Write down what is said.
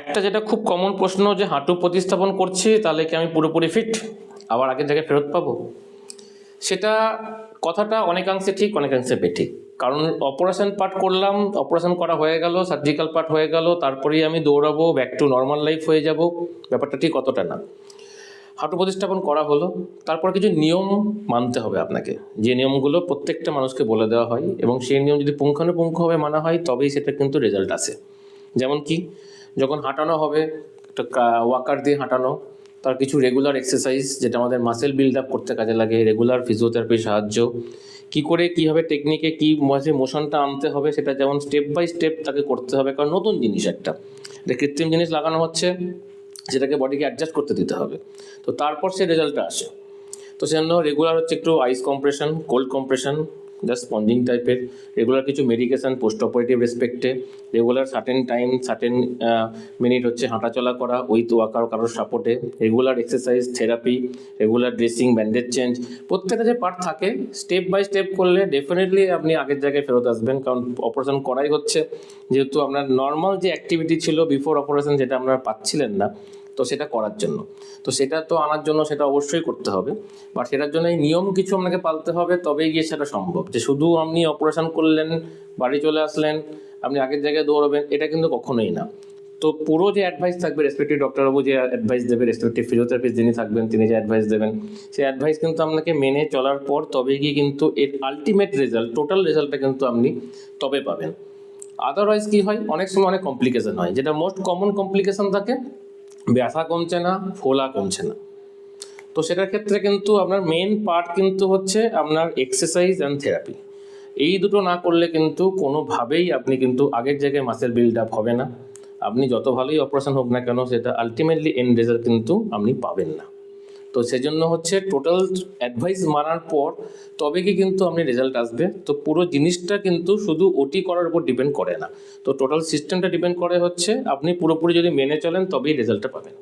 একটা যেটা খুব কমন প্রশ্ন যে হাঁটু প্রতিস্থাপন করছি, তাহলে কি আমি পুরোপুরি ফিট আবার আগের জায়গায় ফেরত পাবো? সেটা কথাটা অনেকাংশে ঠিক, অনেকাংশে বেঠিক। কারণ অপারেশন পার্ট করলাম অপারেশন করা হয়ে গেল সার্জিক্যাল পার্ট হয়ে গেল, তারপরেই আমি দৌড়াবো ব্যাক টু নর্মাল লাইফ হয়ে যাব। ব্যাপারটা ঠিক অতটা না। হাঁটু প্রতিস্থাপন করা হলো, তারপর কিছু নিয়ম মানতে হবে আপনাকে। যে নিয়মগুলো প্রত্যেকটা মানুষকে বলে দেওয়া হয়, এবং সেই নিয়ম যদি পুঙ্খানুপুঙ্খভাবে মানা হয়, তবেই সেটা কিন্তু রেজাল্ট আসে। যেমন কি? যখন হাঁটানো হবে, একটা ওয়াকার দিয়ে হাঁটানো, তার কিছু রেগুলার এক্সারসাইজ যেটা আমাদের মাসেল বিল্ড আপ করতে কাজে লাগে রেগুলার ফিজিওথেরাপির সাহায্য। কি করে, কীভাবে টেকনিকে কী মাঝে মোশনটা আনতে হবে সেটা যেমন স্টেপ বাই স্টেপ তাকে করতে হবে, কারণ নতুন জিনিস একটা। এটা কৃত্রিম জিনিস লাগানো হচ্ছে, সেটাকে বডিকে অ্যাডজাস্ট করতে দিতে হবে। তো তারপর সে রেজাল্টটা আসে। তো সেজন্য রেগুলার হচ্ছে একটু ice compression cold compression just sponging টাইপের রেগুলার কিছু medication post operative রেসপেক্টে regular certain time certain minute হচ্ছে হাঁটাচলা করা উইথ ওয়াকার কারোর সাপোর্টে regular exercise therapy regular dressing bandage change প্রত্যেকটা যে পার্ট থাকে স্টেপ বাই স্টেপ করলে ডেফিনেটলি আপনি আগের জায়গায় ফেরত আসবেন, কারণ অপারেশন করাই হচ্ছে, যেহেতু আপনার নর্মাল যে অ্যাক্টিভিটি ছিল বিফোর অপারেশন যেটা আপনারা পাচ্ছিলেন না তো সেটা করার জন্য। তো সেটা তো আনার জন্য সেটা অবশ্যই করতে হবে। বাট সেটার জন্য এই নিয়ম কিছু আপনাকে পালতে হবে, তবেই গিয়ে সেটা সম্ভব। যে শুধু আপনি অপারেশন করলেন, বাড়ি চলে আসলেন, আপনি আগের জায়গায় দৌড়াবেন, এটা কিন্তু কখনোই না। তো পুরো যে অ্যাডভাইস থাকবে রেসপেক্টিভ ডক্টরবাবু যে অ্যাডভাইস দেবে রেসপেক্টিভ ফিজিওথেরাপিস্ট যিনি থাকবেন, তিনি যে অ্যাডভাইস দেবেন, সেই অ্যাডভাইস কিন্তু আপনাকে মেনে চলার পর তবে গিয়ে কিন্তু এর আলটিমেট রেজাল্ট টোটাল রেজাল্টটা কিন্তু আপনি তবে পাবেন। আদারওয়াইজ কি হয়? অনেক সময় অনেক কমপ্লিকেশন হয়। যেটা মোস্ট কমন কমপ্লিকেশন থাকে ব্যথা কমছে না, ফোলা কমছে না। তো সেটার ক্ষেত্রে কিন্তু আপনার মেন পার্ট কিন্তু হচ্ছে আপনার এক্সারসাইজ অ্যান্ড থেরাপি এই দুটো না করলে কিন্তু কোনোভাবেই আপনি কিন্তু আগের জায়গায় মাসেল বিল্ড আপ হবে না। আপনি যত ভালোই অপারেশন হোক না কেন, সেটা আলটিমেটলি এন্ড রেজাল্ট কিন্তু আপনি পাবেন না। তো সেজন্য হচ্ছে টোটাল অ্যাডভাইস মানার পর তবে কি কিন্তু আপনি রেজাল্ট আসবে? তো পুরো জিনিসটা কিন্তু শুধু ওটি করার উপর ডিপেন্ড করে না। তো টোটাল সিস্টেমটা ডিপেন্ড করে হচ্ছে আপনি পুরোপুরি যদি মেনে চলেন তবেই রেজাল্টটা পাবেন।